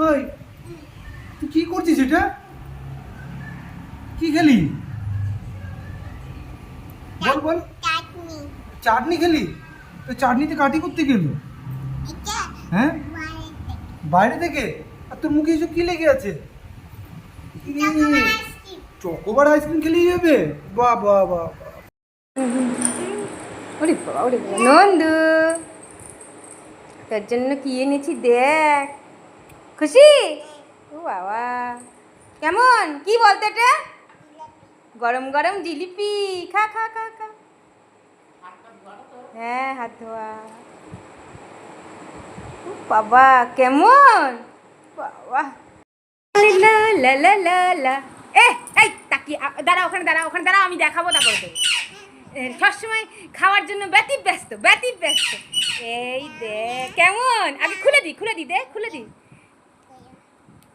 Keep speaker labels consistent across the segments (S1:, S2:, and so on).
S1: ওই তুই কি করছিস এটা? কি খেলি? বল বল।
S2: চাটনি
S1: খেলি? তো চাটনিতে কাটি করতে গেল। হ্যাঁ? বাইরে থেকে? আর তোর মুখে এসব কি লেগে আছে?
S2: চকোবার আইসক্রিম
S1: খেলেই যাবে
S3: বা বাবা, ওরে নন্দু, তোর জন্য কি এনেছি দেখ। খুশি? ও বাবা। কেমন? কি বলতে এটা? গরম গরম জিলিপি। খা খা খা খা। হ্যাঁ হাত ধোয়া। বাবা, কেমন? বাবা। লা লা লা এ, এই দাঁড়া ওখানে দাঁড়া ওখানে দাঁড়া আমি দেখাবো তারপরে তোকে। সবসময় খাওয়ার জন্য ব্যতীত ব্যস্ত ব্যতীত ব্যস্ত এই দে, কেমন? আগে খুলে দি খুলে দি, দে, খুলে দি।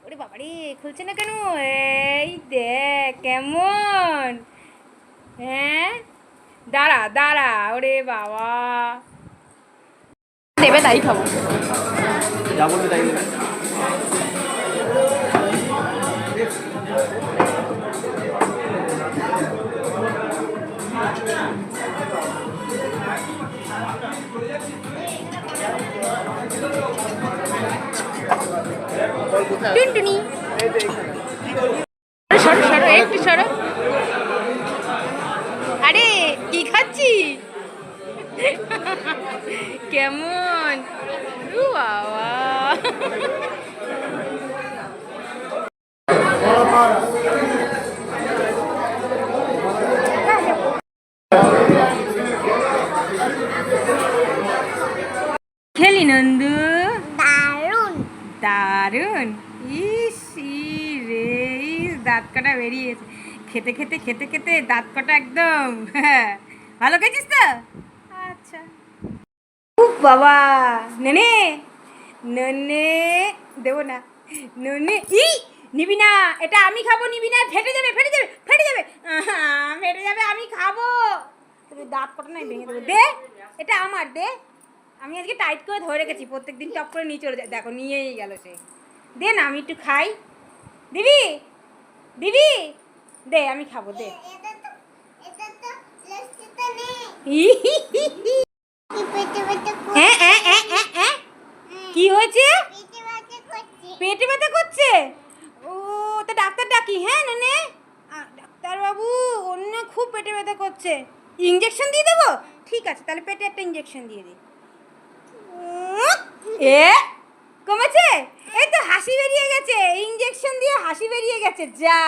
S3: ওরে বাবারে খুলছে না কেন? এই দে কেমন? হ্যাঁ? দাঁড়া দাঁড়া ওরে বাবা। দেবে তাই খাব। টুনটুনি। সরো সরো একটু সরো। আরে কি খাচ্ছি কেমন? বাবা খেলি নন্দু
S2: দারুণ
S3: দারুণ ইস ই রে ইস দাঁত কাটা বেরিয়েছে খেতে খেতে খেতে খেতে দাঁত কাটা একদম। ভালো খেয়েছিস তো? আচ্ছা। বাবা, নেনে, ননে, দেবো না, ননে, ই, নিবি না, এটা আমি খাব, নিবি না, ফেটে যাবে ফেটে যাবে ফেটে যাবে। ফেটে যাবে, আমি খাব। তুমি দাঁত কটা নাই ভেঙে দেবো। দে, এটা আমার, দে। আমি আজকে টাইট করে ধরে রেখেছি প্রত্যেক দিন টপ করে নিয়ে চলে যায় দেখো, নিয়েই গেল সে। দে না, আমি একটু খাই। দিবি দিবি। দে, আমি খাব, দে। হ্যাঁ হ্যাঁ হ্যাঁ কি হয়েছে?
S2: পেটে
S3: ব্যথা করছে? ও, তা ডাক্তার ডাকি হ্যাঁ নে ডাক্তারবাবু, অন্য খুব পেটে ব্যথা করছে। ইঞ্জেকশন দিয়ে দেবো? ঠিক আছে, তাহলে পেটে একটা ইঞ্জেকশন দিয়ে দিই এ কমেছে? এই তো হাসি বেরিয়ে গেছে। ইঞ্জেকশন দিয়ে হাসি বেরিয়ে গেছে, যা।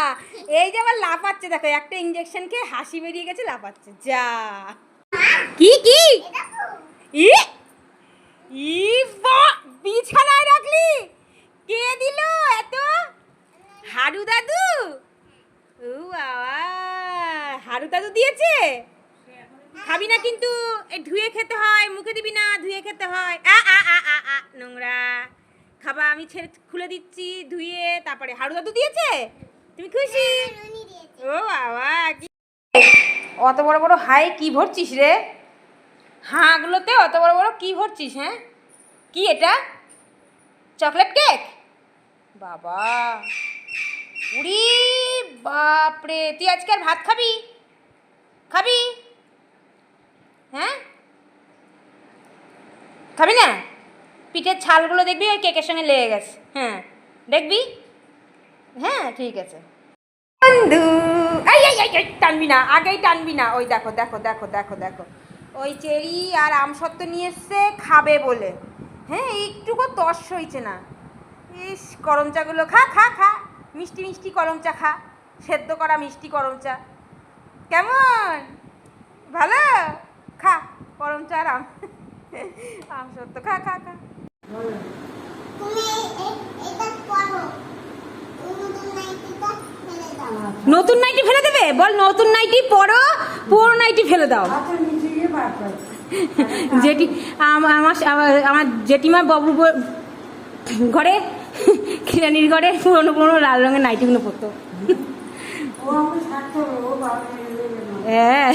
S3: এই যে আবার লাফাচ্ছে, দেখো, একটা ইঞ্জেকশন খেয়ে হাসি বেরিয়ে গেছে, লাফাচ্ছে, যা। কি কি? ই? ই বা বিছানায় রাখলি? কে দিল এত? হারু দাদু? ও বাবা। হারু দাদু দিয়েছে? খাবি না কিন্তু ধুয়ে খেতে হয়, মুখে দিবি না, ধুয়ে খেতে হয়। আ আ আ আ, নোংরা। খাবা আমি ছেড়ে খুলে দিচ্ছি ধুয়ে তারপরে হাড়ু দাদু দিয়েছে? তুমি খুশি? ও বাবা কি অত বড় বড় হাই কি ভরছিস রে? হাঁগুলোতে অত বড় বড় কি ভরছিস হ্যাঁ? কি এটা? Chocolate cake? বাবা। উড়ি বাপরে তুই আজকে আর ভাত খাবি? খাবি? হ্যাঁ? খাবি না? পিঠের ছালগুলো দেখবি ওই কেকের সঙ্গে লেগে গেছে। হ্যাঁ দেখবি? হ্যাঁ ঠিক আছে। বন্ধু টানবি না, আগেই টানবি না। ওই দেখো দেখো দেখো দেখো দেখো। ওই চেরি আর আমসত্ত্ব নিয়ে এসছে, খাবে বলে। হ্যাঁ একটুকু তর্স হয়েছে না। ইস করম চাগুলো খা খা খা। মিষ্টি মিষ্টি করম চা খা। সেদ্ধ করা মিষ্টি করম চা। কেমন? ভালো? খা করম চা আর আম। আমসত্ত্ব খা খা খা। নতুন নাইটি ফেলে দেবে? বল নতুন নাইটি পরো পুরো নাইটি ফেলে দাও। আম- আমার আমার- আমার জেঠিমার বাবু ঘরে খিরানির ঘরে পুরনো পুরনো লাল রঙের নাইটিগুলো পরতো। হ্যাঁ।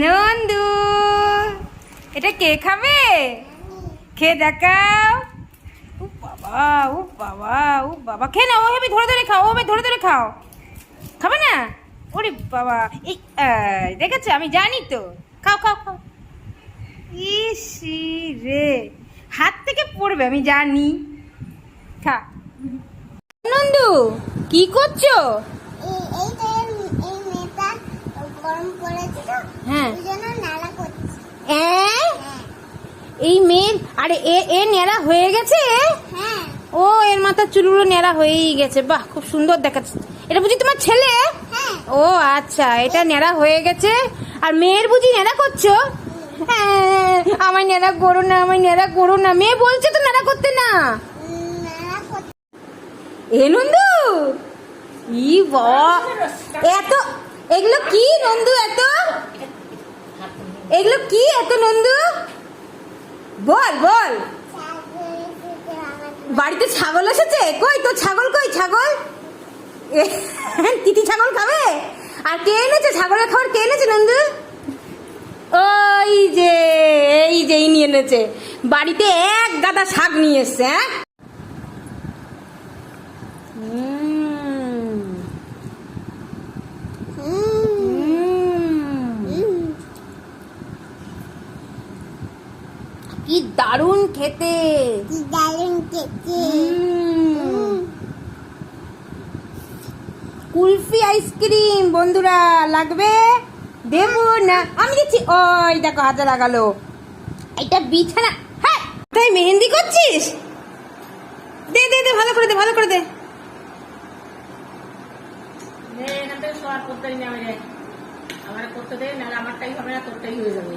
S3: নন্দু এটা কে খাবে? খেয়ে দেখাও। ও বাবা ও বাবা ও বাবা। খেয়ে না ওভাবে ধরে ধরে খাও ওভাবে ধরে ধরে খাও। খাবে না? ওরে বাবা এই দেখেছ? আমি জানি তো। খাও খাও খাও। ইসি রে হাত থেকে পড়বে আমি জানি। খা। নন্দু কি করছ? হ্যাঁ। এই মেয়ের আরে এ এ ন্যাড়া হয়ে গেছে?
S2: হ্যাঁ।
S3: ও এর মাথার চুলগুলো ন্যাড়া হয়েই গেছে। বাহ খুব সুন্দর দেখাচ্ছে। এটা বুঝি তোমার ছেলে?
S2: হ্যাঁ।
S3: ও আচ্ছা এটা ন্যাড়া হয়ে গেছে। আর মেয়ের বুঝি ন্যাড়া করছ? হ্যাঁ, আমায় ন্যাড়া করো না আমায় ন্যাড়া করো না। মেয়ে বলছে তো ন্যাড়া করতে না। এ নন্দু! ই বাবা এত এগুলো কি নন্দু এত? এগুলো কি এত নন্দু? বল বল। বাড়িতে ছাগল এসেছে? কই তো ছাগল কই? ছাগল? তিতি ছাগল খাবে? আর কে এনেছে? ছাগলের খাবার কে এনেছে নন্দু? ওই যে, এই যে এই নিয়ে এনেছে। বাড়িতে এক গাদা শাক নিয়ে এসছে হ্যাঁ উম, উম।
S2: হুম
S3: কি দারুণ খেতে।
S2: কি দারুণ খেতে।
S3: কুলফি আইসক্রিম বন্ধুরা লাগবে? দেবো না। আমি দিচ্ছি ওই দেখো হাতে লাগালো। এটা বিছানা। হ্যাঁ তাই মেহেন্দি করছিস? দে দে দে ভালো করে দে ভালো করে দে।
S4: নে, আমার করতে দে নাহলে আমারটাই হবে না তোরটাই হয়ে যাবে।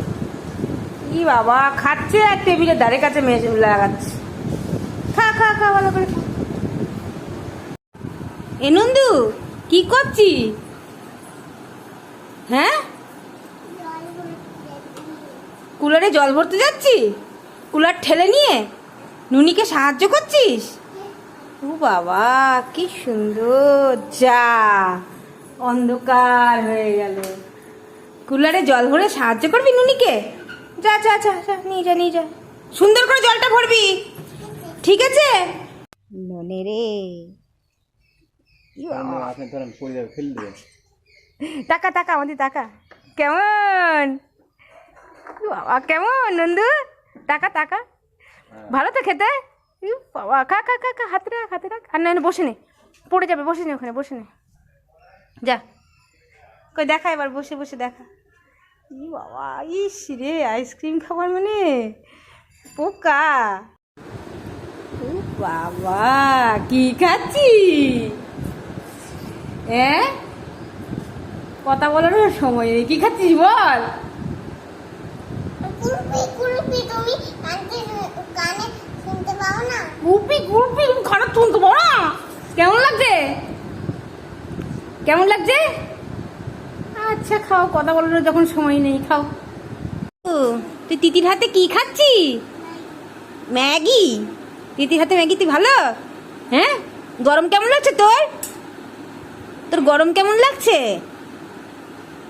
S3: ই বাবা, খাচ্ছে আর টেবিলের ধারে কাছে মেয়ে লাগাচ্ছে। খা খা খা, ভালো করে খা। এ নন্দু, কি করছি হ্যাঁ? কুলারে জল ভরতে যাচ্ছি? কুলার ঠেলে নিয়ে নুনিকে সাহায্য করছিস? ও বাবা, কি সুন্দর। যা, অন্ধকার হয়ে গেল। কুলারে জল ভরে সাহায্য করবি নুনিকে? যা যা যা যা নিয়ে যা নিয়ে যা। সুন্দর করে জলটা ভরবি। ঠিক আছে? ননে রে।
S1: দেবেন
S3: টাকা টাকা আমাদের টাকা। কেমন? বাবা কেমন নন্দু? টাকা টাকা। ভালো তো খেতে? বাবা খা খা খা খা হাতে রাখ হাতে রাখ। আর না না, বসে নে। পড়ে যাবে বসে নে ওখানে বসে নে। যা। কই দেখা এবার বসে বসে দেখা। ই বাবা? ইস রে আইসক্রিম খাবার মানে পোকা। ও বাবা কি খাচ্ছি? হ্যাঁ কথা বলারও সময় নেই। কি খাচ্ছিস বল? গুপি গুপি খারাপ শুনতে না? কেমন লাগছে? কেমন লাগছে? আচ্ছা খাও কথা বলার যখন সময় নেই খাও। ও তুই তিতির হাতে কি খাচ্ছি ম্যাগি? তিতির হাতে ম্যাগি তুই ভালো? হ্যাঁ? গরম কেমন লাগছে তোর? তোর গরম কেমন লাগছে?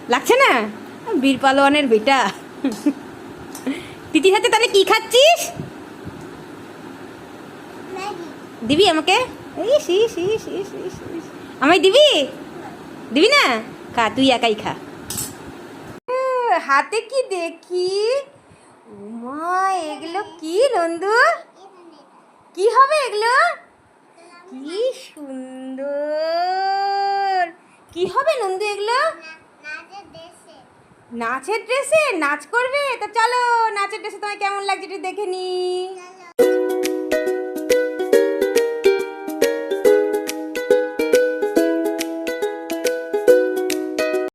S3: লাগছে না? বীর পালোয়ানের বেটা। তিতির হাতে তাহলে কি খাচ্ছিস? দিবি আমাকে? ইস ইস ইস ইস ইস ইস। আমায় দিবি? দিবি না? খা, তুই একাই খা। হাতে কি দেখি? উমা, এগুলো কি নন্দু? কি হবে এগুলো? কি সুন্দর। কি হবে নন্দু এগুলো? নাচের ড্রেসে। নাচ করবে? তো চলো, নাচের ড্রেসে তোমায় কেমন লাগছে একটু দেখে নি।
S2: চলো